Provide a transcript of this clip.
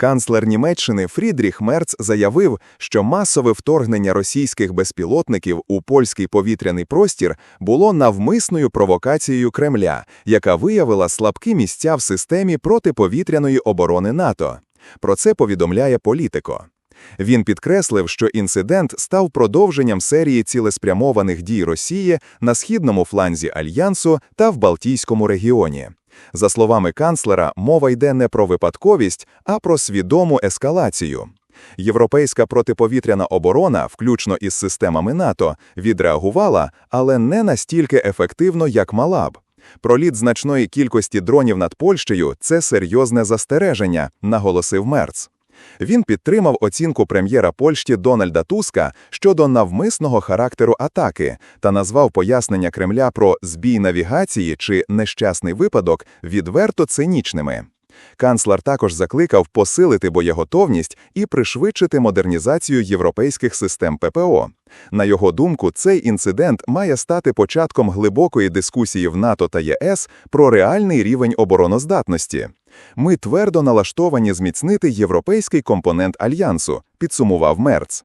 Канцлер Німеччини Фрідріх Мерц заявив, що масове вторгнення російських безпілотників у польський повітряний простір було навмисною провокацією Кремля, яка виявила слабкі місця в системі протиповітряної оборони НАТО. Про це повідомляє політико. Він підкреслив, що інцидент став продовженням серії цілеспрямованих дій Росії на східному фланзі альянсу та в Балтійському регіоні. За словами канцлера, мова йде не про випадковість, а про свідому ескалацію. Європейська протиповітряна оборона, включно із системами НАТО, відреагувала, але не настільки ефективно, як мала б. Проліт значної кількості дронів над Польщею це серйозне застереження, наголосив Мерц. Він підтримав оцінку прем'єра Польщі Дональда Туска щодо навмисного характеру атаки та назвав пояснення Кремля про збій навігації чи нещасний випадок відверто цинічними. Канцлер також закликав посилити боєготовність і пришвидшити модернізацію європейських систем ППО. На його думку, цей інцидент має стати початком глибокої дискусії в НАТО та ЄС про реальний рівень обороноздатності. Ми твердо налаштовані зміцнити європейський компонент альянсу, підсумував Мерц.